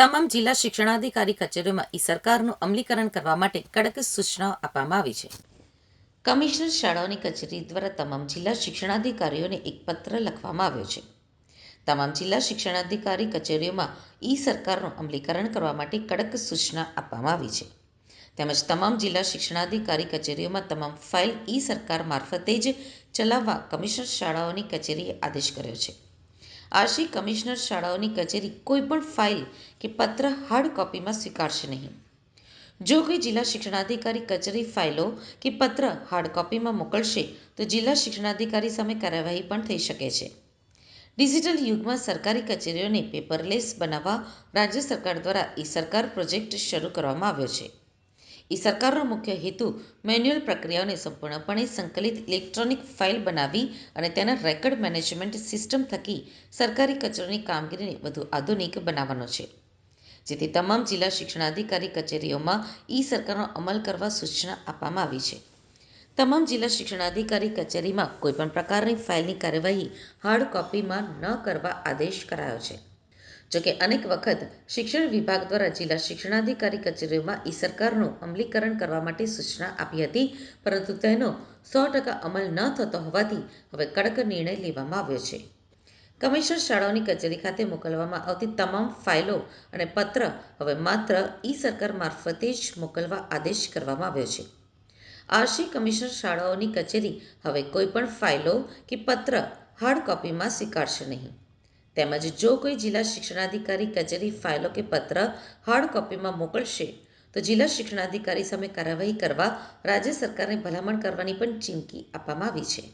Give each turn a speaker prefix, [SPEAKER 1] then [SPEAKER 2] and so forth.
[SPEAKER 1] તમામ જિલ્લા શિક્ષણાધિકારી કચેરીઓમાં ઈ સરકારનું અમલીકરણ કરવા માટે કડક સૂચનાઓ આપવામાં આવી છે. કમિશનર શાળાઓની કચેરી દ્વારા તમામ જિલ્લા શિક્ષણાધિકારીઓને એક પત્ર લખવામાં આવ્યો છે. તમામ જિલ્લા શિક્ષણાધિકારી કચેરીઓમાં ઈ સરકારનું અમલીકરણ કરવા માટે કડક સૂચના આપવામાં આવી છે. તેમજ તમામ જિલ્લા શિક્ષણાધિકારી કચેરીઓમાં તમામ ફાઇલ ઈ સરકાર મારફતે જ ચલાવવા કમિશનર શાળાઓની કચેરીએ આદેશ કર્યો છે. આશી કમિશનર શાળાઓની કચેરી કોઈપણ ફાઇલ કે પત્ર હાર્ડ કોપીમાં સ્વીકારશે નહીં. જો કોઈ જિલ્લા શિક્ષણાધિકારી કચેરી ફાઇલો કે પત્ર હાર્ડ કોપીમાં મોકલશે, તો જિલ્લા શિક્ષણાધિકારી સામે કાર્યવાહી પણ થઈ શકે છે. ડિજિટલ યુગમાં સરકારી કચેરીઓને પેપરલેસ બનાવવા રાજ્ય સરકાર દ્વારા ઈ સરકાર પ્રોજેક્ટ શરૂ કરવામાં આવ્યો છે. ઈ સરકારનો મુખ્ય હેતુ મેન્યુઅલ પ્રક્રિયાઓને સંપૂર્ણપણે સંકલિત ઇલેક્ટ્રોનિક ફાઇલ બનાવી અને તેના રેકર્ડ મેનેજમેન્ટ સિસ્ટમ થકી સરકારી કચેરીની કામગીરીને વધુ આધુનિક બનાવવાનો છે. જેથી તમામ જિલ્લા શિક્ષણાધિકારી કચેરીઓમાં ઈ સરકારનો અમલ કરવા સૂચના આપવામાં આવી છે. તમામ જિલ્લા શિક્ષણાધિકારી કચેરીમાં કોઈપણ પ્રકારની ફાઇલની કાર્યવાહી હાર્ડ કોપીમાં ન કરવા આદેશ કરાયો છે. જોકે અનેક વખત શિક્ષણ વિભાગ દ્વારા જિલ્લા શિક્ષણાધિકારી કચેરીઓમાં ઈ સરકારનું અમલીકરણ કરવા માટે સૂચના આપી હતી, પરંતુ તેનો સો ટકા અમલ ન થતો હોવાથી હવે કડક નિર્ણય લેવામાં આવ્યો છે. કમિશનર શાળાઓની કચેરી ખાતે મોકલવામાં આવતી તમામ ફાઇલો અને પત્ર હવે માત્ર ઈ સરકાર મારફતે જ મોકલવા આદેશ કરવામાં આવ્યો છે. આરસી કમિશનર શાળાઓની કચેરી હવે કોઈપણ ફાઇલો કે પત્ર હાર્ડ કોપીમાં સ્વીકારશે નહીં. તેમજ જો કોઈ જિલ્લા શિક્ષણાધિકારી કચેરી ફાઇલો કે પત્ર હાર્ડ કોપીમાં મોકલશે, તો જિલ્લા શિક્ષણાધિકારી સામે કાર્યવાહી કરવા રાજ્ય સરકારને ભલામણ કરવાની પણ ચીમકી આપવામાં આવી છે.